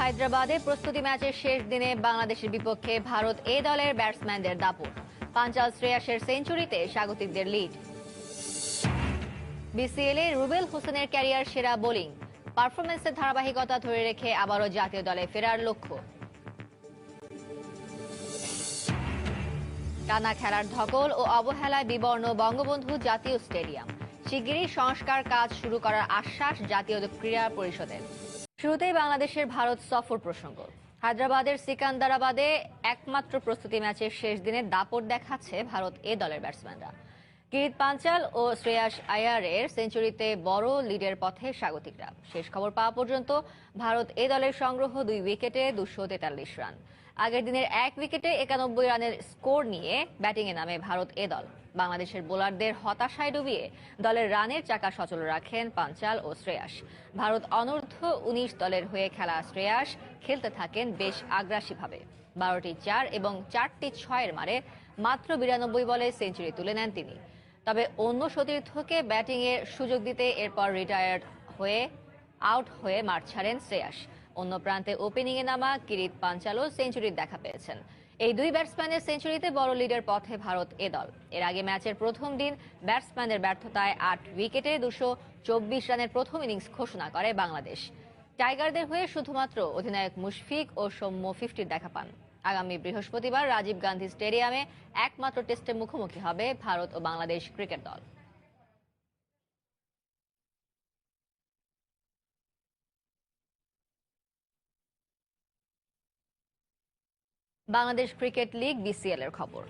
হায়দ্রাবাদে প্রস্তুতি ম্যাচের শেষ দিনে বাংলাদেশের বিপক্ষে ভারত এ দলের ব্যাটসম্যানদের দাপট। পাঞ্চাল শ্রেয়াসের সেঞ্চুরিতে স্বাগতিকদের লিড। বিসিএল এ রুবেল হোসেনের ক্যারিয়ার সেরা বোলিং। পারফরমেন্সের ধারাবাহিকতা ধরে রেখে আবারও জাতীয় দলে ফেরার লক্ষ্য। টানা খেলার ধকল ও অবহেলায় বিবর্ণ বঙ্গবন্ধু জাতীয় স্টেডিয়াম। শিগগিরই সংস্কার কাজ শুরু করার আশ্বাস জাতীয় ক্রীড়া পরিষদের। শুরুতেই বাংলাদেশের ভারত সফর প্রসঙ্গ। হায়দ্রাবাদের সিকান্দারাবাদে একমাত্র প্রস্তুতি ম্যাচের শেষ দিনে দাপট দেখাচ্ছে ভারত এ দলের ব্যাটসম্যানরা। কিরিত পাঞ্চাল ও শ্রেয়াস আয়ারের সেঞ্চুরিতে বড় লিডের পথে স্বাগতিকরা। শেষ খবর পাওয়া পর্যন্ত ভারত এ দলের সংগ্রহ দুই উইকেটে দুশো তেতাল্লিশ রান। আগের দিনের এক উইকেটে একানব্বই রানের স্কোর নিয়ে ব্যাটিংয়ে নামে ভারত এ দল। বাংলাদেশের বোলারদের হতাশায় ডুবিয়ে দলের রানের চাকা সচল রাখেন পাঞ্চাল ও শ্রেয়াস। ভারত অনূর্ধ্ব উনিশ দলের হয়ে খেলা শ্রেয়াস খেলতে থাকেন বেশ আগ্রাসীভাবে। বারোটি চার এবং চারটি ছয়ের মারে মাত্র বিরানব্বই বলে সেঞ্চুরি তুলে নেন তিনি। তবে অন্য সতীর্থকে ব্যাটিংয়ের সুযোগ দিতে এরপর রিটায়ার্ড হয়ে, আউট হয়ে মাঠ ছাড়েন শ্রেয়াস। অন্য প্রান্তে ওপেনিংয়ে নামা কিরিত পাঞ্চালও সেঞ্চুরির দেখা পেয়েছেন। এই দুই ব্যাটসম্যানের সেঞ্চুরিতে বড় লিডের পথে ভারত এ দল। এর আগে ম্যাচের প্রথম দিন ব্যাটসম্যানের ব্যর্থতায় আট উইকেটে দুশো চব্বিশ রানের প্রথম ইনিংস ঘোষণা করে বাংলাদেশ। টাইগারদের হয়ে শুধুমাত্র অধিনায়ক মুশফিক ও সৌম্য ফিফটির দেখা পান। আগামী বৃহস্পতিবার রাজীব গান্ধী স্টেডিয়ামে একমাত্র টেস্টে মুখোমুখি হবে ভারত ও বাংলাদেশ ক্রিকেট দল। বাংলাদেশ ক্রিকেট লিগ, বিসিএল এর খবর।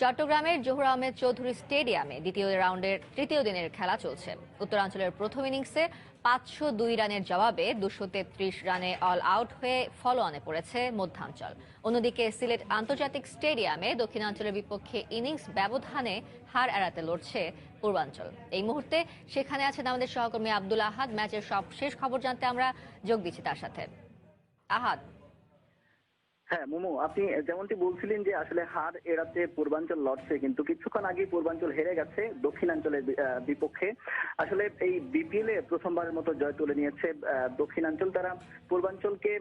চট্টগ্রামের জহুর আহমেদ চৌধুরী স্টেডিয়ামে দ্বিতীয় রাউন্ডের, তৃতীয় দিনের খেলা চলছে। উত্তরাঞ্চলের প্রথম ইনিংসে পাঁচশো দুই রানের জবাবে দুশো তেত্রিশ রানে অল আউট হয়ে ফলো অনে পড়েছে মধ্যাঞ্চল। অন্যদিকে সিলেট আন্তর্জাতিক স্টেডিয়ামে দক্ষিণাঞ্চলের বিপক্ষে ইনিংস ব্যবধানে হার এড়াতে লড়ছে পূর্বাঞ্চল। এই মুহূর্তে সেখানে আছেন আমাদের সহকর্মী আব্দুল আহাদ। ম্যাচের সব শেষ খবর জানতে আমরা যোগ দিচ্ছি তার সাথে। আহাদ হ্যাঁ মোমো, আপনি যেমনটি বলছিলেন যে আসলে হার এড়াতে পূর্বাঞ্চল লড়ছে, কিন্তু কিছুক্ষণ আগেই পূর্বাঞ্চল হেরে গেছে দক্ষিণাঞ্চলের বিপক্ষে। আসলে এই বিপিএল এ প্রথমবারের মতো জয় তুলে নিয়েছে দক্ষিণাঞ্চল। তারা পূর্বাঞ্চলকে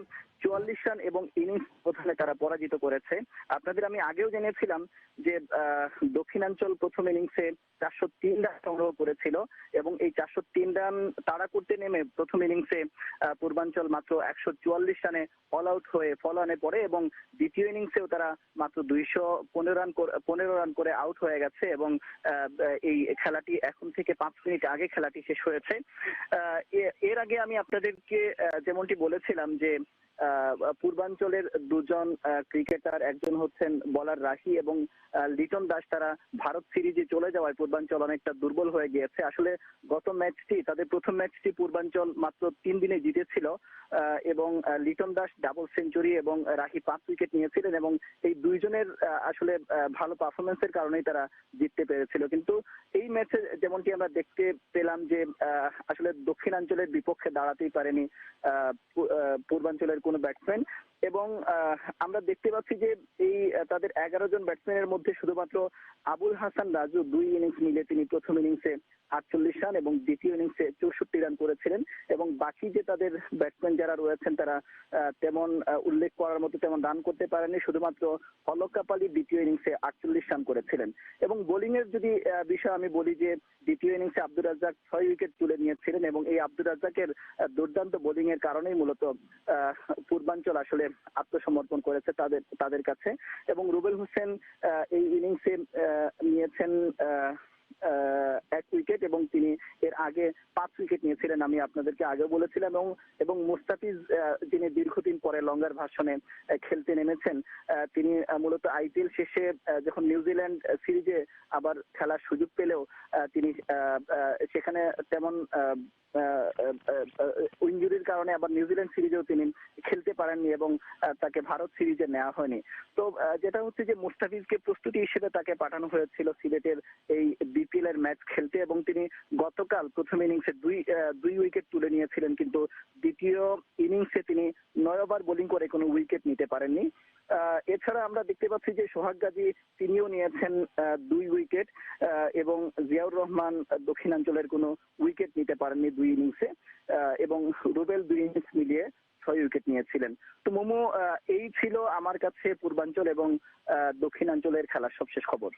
চুয়াল্লিশ রান এবং ইনিংস প্রথমে তারা পরাজিত করেছে। আপনাদের আমি আগেও জেনেছিলাম যে দক্ষিণাঞ্চল প্রথম ইনিংসে চারশো তিন রান সংগ্রহ করেছিল এবং এই চারশো তিন রান তাড়া করতে নেমে প্রথম ইনিংসে পূর্বাঞ্চল মাত্র একশো চুয়াল্লিশ রানে অল আউট হয়ে ফলোয়ানে পড়ে এবং দ্বিতীয় ইনিংসেও তারা মাত্র দুইশো পনেরো রান পনেরো রান করে আউট হয়ে গেছে এবং এই খেলাটি এখন থেকে পাঁচ মিনিট আগে খেলাটি শেষ হয়েছে। এর আগে আমি আপনাদেরকে যেমনটি বলেছিলাম যে পূর্বাঞ্চলের দুজন ক্রিকেটার, একজন হচ্ছেন বলার রাহি এবং লিটন দাস, তারা ভারত সিরিজে চলে যাওয়ায় পূর্বাঞ্চল অনেকটা দুর্বল হয়ে গিয়েছে। আসলে গত ম্যাচটি তাদের প্রথম ম্যাচটি পূর্বাঞ্চল মাত্র তিন দিনে জিতেছিল এবং লিটন দাস ডাবল সেঞ্চুরি এবং রাহি পাঁচ উইকেট নিয়েছিলেন এবং এই দুইজনের আসলে ভালো পারফরমেন্সের কারণেই তারা জিততে পেরেছিল। কিন্তু এই ম্যাচে যেমনটি আমরা দেখতে পেলাম যে আসলে দক্ষিণাঞ্চলের বিপক্ষে দাঁড়াতেই পারেনি পূর্বাঞ্চলের কোনো ব্যাটসম্যান এবং আমরা দেখতে পাচ্ছি যে এই, তাদের এগারো জন ব্যাটসম্যানের মধ্যে শুধুমাত্র আবুল হাসান রাজু দুই ইনিংস মিলে তিনি প্রথম ইনিংসে রান এবং দ্বিতীয় ইনিংসে চৌষট্টি রান করেছিলেন এবং বাকি যে তাদের ব্যাটসম্যান যারা রয়েছেন তারা তেমন উল্লেখ করার মতো তেমন রান করতে পারেনি শুধুমাত্র অলোক কাপালি দ্বিতীয় ইনিংসে আটচল্লিশ রান করেছিলেন। এবং বোলিং এর যদি বিষয় আমি বলি যে দ্বিতীয় ইনিংসে আব্দুর রাজ্জাক ছয় উইকেট তুলে নিয়েছিলেন এবং এই আব্দুর রাজ্জাকের দুর্দান্ত বোলিং এর কারণেই মূলত পূর্বাঞ্চল আসলে আত্মসমর্পণ করেছে তাদের তাদের কাছে। এবং রুবেল হোসেন এই ইনিংসে নিয়েছেন আহ, এক উইকেট এবং তিনি এর আগে পাঁচ উইকেট নিয়েছিলেন, আমি আপনাদেরকে আগেও বলেছিলাম এবং এবং মুস্তাফিজ যিনি দীর্ঘদিন পরে লঙ্গার ভাষণে খেলতে নেমেছেন তিনি মূলত আইপিএল শেষে যখন নিউজিল্যান্ড সিরিজে আবার খেলার সুযোগ পেলেও তিনি সেখানে তেমন ইঞ্জুরির কারণে আবার নিউজিল্যান্ড সিরিজেও তিনি খেলতে পারেননি এবং তাকে ভারত সিরিজে নেওয়া হয়নি। তো যেটা হচ্ছে যে মুস্তাফিজকে প্রস্তুতি হিসেবে তাকে পাঠানো হয়েছিল সিলেটের এই বিপিএল এর ম্যাচ খেলতে এবং তিনি গতকাল প্রথম ইনিংসে দুই দুই উইকেট তুলে নিয়েছিলেন। কিন্তু দ্বিতীয় ইনিংসে তিনি নয় ওভার বোলিং করে কোনো উইকেট নিতে পারেননি। এছাড়া আমরা দেখতে পাচ্ছি যে সোহাগ গাজী তিনিও নিয়েছেন দুই উইকেট এবং জিয়াউর রহমান দক্ষিণাঞ্চলের কোনো উইকেট নিতে পারেননি দুই ইনিংসে এবং রুবেল দুই ইনিংস মিলিয়ে ছয় উইকেট নিয়েছিলেন। তো মোমো এই ছিল আমার কাছে পূর্বাঞ্চল এবং দক্ষিণাঞ্চলের খেলার সবশেষ খবর।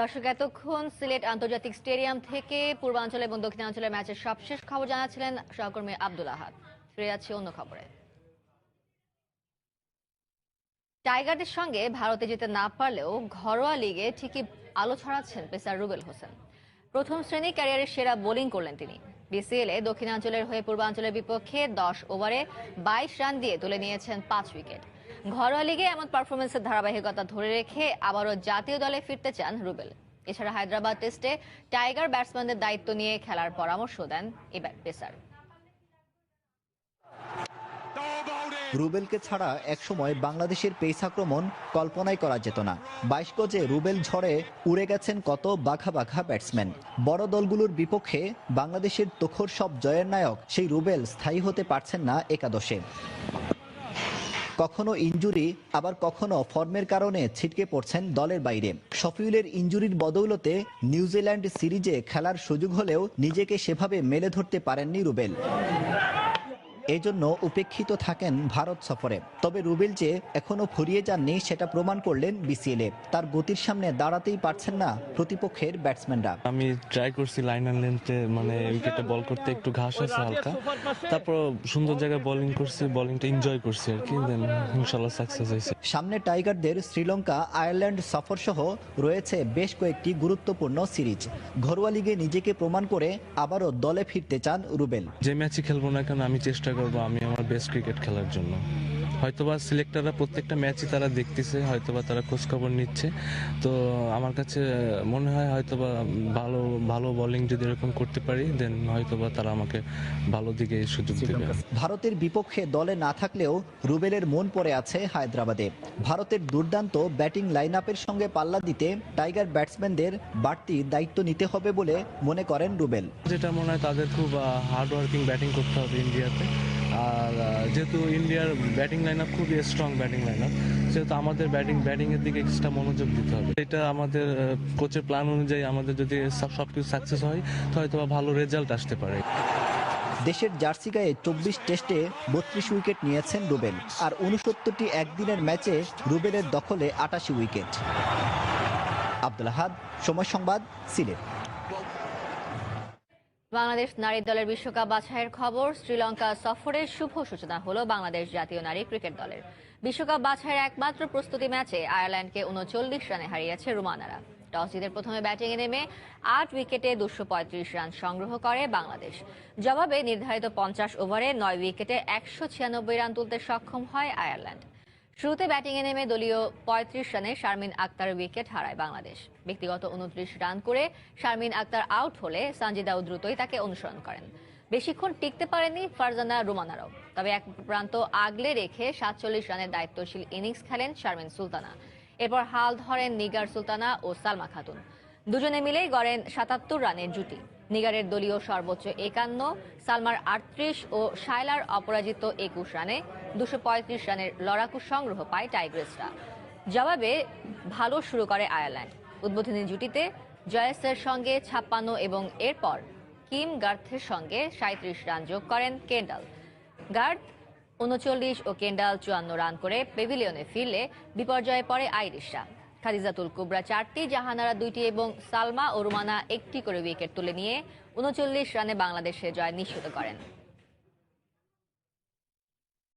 দর্শক, এতক্ষণ সিলেট আন্তর্জাতিক স্টেডিয়াম থেকে পূর্বাঞ্চল এবং দক্ষিণাঞ্চলের ম্যাচের সবশেষ খবর জানাচ্ছিলেন সহকর্মী আব্দুল আহাদ। ফিরে যাচ্ছি অন্য খবরে। টাইগারদের সঙ্গে ভারতে যেতে না পারলেও ঘরোয়া লিগে ঠিকই আলো ছড়াচ্ছেন পেসার রুবেল হোসেন। প্রথম শ্রেণি ক্যারিয়ারের সেরা বোলিং করলেন তিনি। বিসিএল এ দক্ষিণাঞ্চলের হয়ে পূর্বাঞ্চলের বিপক্ষে দশ ওভারে বাইশ রান দিয়ে তুলে নিয়েছেন পাঁচ উইকেট। ঘরোয়া লিগে এমন পারফরমেন্সের ধারাবাহিকতা ধরে রেখে আবারও জাতীয় দলে ফিরতে চান রুবেল। এছাড়া হায়দ্রাবাদ টেস্টে টাইগার ব্যাটসম্যানদের দায়িত্ব নিয়ে খেলার পরামর্শ দেন এবার পেসার। রুবেলকে ছাড়া একসময় বাংলাদেশের পেস আক্রমণ কল্পনাই করা যেত না। বাইশ গজে রুবেল ঝড়ে উড়ে গেছেন কত বাঘা বাঘা ব্যাটসম্যান। বড় দলগুলোর বিপক্ষে বাংলাদেশের তোখর সব জয়ের নায়ক সেই রুবেল স্থায়ী হতে পারছেন না একাদশে। কখনো ইঞ্জুরি আবার কখনো ফর্মের কারণে ছিটকে পড়ছেন দলের বাইরে। শফিউলের ইঞ্জুরির বদৌলতে নিউজিল্যান্ড সিরিজে খেলার সুযোগ হলেও নিজেকে সেভাবে মেলে ধরতে পারেননি রুবেল। এজন্য উপেক্ষিত থাকেন ভারত সফরে। তবে রুবেল যে এখনও ফুরিয়ে যাননি সেটা প্রমাণ করলেন বিসিএলে। তার গতির সামনে দাঁড়াতেই পারছেন না প্রতিপক্ষের ব্যাটসম্যানরা। আমি ট্রাই করছি লাইন আর লেন্থে মানে উইকেটে বল করতে একটু ঘাস আছে হালকা। তারপর সুন্দর জায়গায় বোলিং করছি বোলিংটা এনজয় করছি আর কি দেন ইনশাল্লাহ সাকসেস হয়েছে। সামনে টাইগারদের শ্রীলঙ্কা আয়ারল্যান্ড সফর সহ রয়েছে বেশ কয়েকটি গুরুত্বপূর্ণ সিরিজ। ঘরোয়া লিগে নিজেকে প্রমাণ করে আবারও দলে ফিরতে চান রুবেল। যে ম্যাচই খেলব না কেন আমি চেষ্টা করব আমি আমার বেস্ট ক্রিকেট খেলার জন্য। হয়তোবা সিলেক্টররা প্রত্যেকটা ম্যাচই তারা দেখতেছে হয়তোবা তারা খোঁজখবর নিচ্ছে। তো আমার কাছে মনে হয় হয়তোবা ভালো ভালো বোলিং যদি এরকম করতে পারি দেন হয়তোবা তারা আমাকে ভালো দিকে সুযোগ দেবে। ভারতের বিপক্ষে দলে না থাকলেও রুবেলের মন পড়ে আছে হায়দ্রাবাদে। ভারতের দুর্দান্ত ব্যাটিং লাইন আপের সঙ্গে পাল্লা দিতে টাইগার ব্যাটসম্যানদের বাড়তি দায়িত্ব নিতে হবে বলে মনে করেন রুবেল। যেটা মনে হয় তাদের খুব হার্ড ওয়ার্কিং ব্যাটিং করতে হবে ইন্ডিয়াতে আর যেহেতু ইন্ডিয়ার ব্যাটিং লাইন আপ খুবই স্ট্রং ব্যাটিং লাইন আপ সেহেতু আমাদের ব্যাটিং ব্যাটিং এর দিকে এক্সট্রা মনোযোগ দিতে হবে। এটা আমাদের কোচের প্ল্যান অনুযায়ী আমাদের যদি সব- সবকিছু সাকসেস হয়, তো হয়তো ভালো রেজাল্ট আসতে পারে। দেশের জার্সি গায়ে চব্বিশ টেস্টে বত্রিশ উইকেট নিয়েছেন রুবেল, আর উনসত্তরটি একদিনের ম্যাচে রুবেলের দখলে আটাশি উইকেট আব্দুল আহাদ, সময় সংবাদ, সিলেট। বাংলাদেশ নারী দলের বিশ্বকাপ বাছাইয়ের খবর, শ্রীলঙ্কা সফরের শুভ সূচনা হলো বাংলাদেশ জাতীয় নারী ক্রিকেট দলের। বিশ্বকাপ বাছাইয়ের একমাত্র প্রস্তুতি ম্যাচে আয়ারল্যান্ডকে উনচল্লিশ রানে হারিয়েছে রুমানারা। টস জিতে প্রথমে ব্যাটিংয়ে নেমে আট উইকেটে দুশো পঁয়ত্রিশ রান সংগ্রহ করে বাংলাদেশ। জবাবে নির্ধারিত পঞ্চাশ ওভারে নয় উইকেটে একশো ছিয়ানব্বই রান তুলতে সক্ষম হয় আয়ারল্যান্ড। শুরুতে ব্যাটিংয়ে নেমে দলীয় পঁয়ত্রিশ রানে শারমিন আক্তার উইকেট হারায় বাংলাদেশ। ব্যক্তিগত উনত্রিশ রান করে শারমিন আক্তার আউট হলে সানজিদাও দ্রুতই তাকে অনুসরণ করেন। বেশিক্ষণ টিকতে পারেনি ফারজানা রুমানারাও, তবে এক প্রান্ত আগলে রেখে সাতচল্লিশ রানের দায়িত্বশীল ইনিংস খেলেন শারমিন সুলতানা। এরপর হাল ধরেন নিগার সুলতানা ও সালমা খাতুন। দুজনে মিলেই গড়েন সাতাত্তর রানের জুটি। নিগারের দলীয় সর্বোচ্চ একান্ন, সালমার আটত্রিশ ও শায়লার অপরাজিত একুশ রানে দুশো রানের লড়াকু সংগ্রহ পায় টাইগ্রেসরা। জবাবে ভালো শুরু করে আয়ারল্যান্ড। উদ্বোধনী জুটিতে জয়েসের সঙ্গে ছাপ্পান্ন এবং এরপর কিম গার্থের সঙ্গে সাঁত্রিশ রান যোগ করেন কেন্ডাল। গার্থ উনচল্লিশ ও কেন্ডাল চুয়ান্ন রান করে পেভিলিয়নে ফিরলে বিপর্যয়ে পড়ে আইরিশরা। খাদিজাতুল কুবরা চারটি, জাহানারা দুইটি এবং সালমা ও রুমানা একটি করে উইকেট তুলে নিয়ে উনচল্লিশ রানে বাংলাদেশে জয় নিশ্চিত করেন।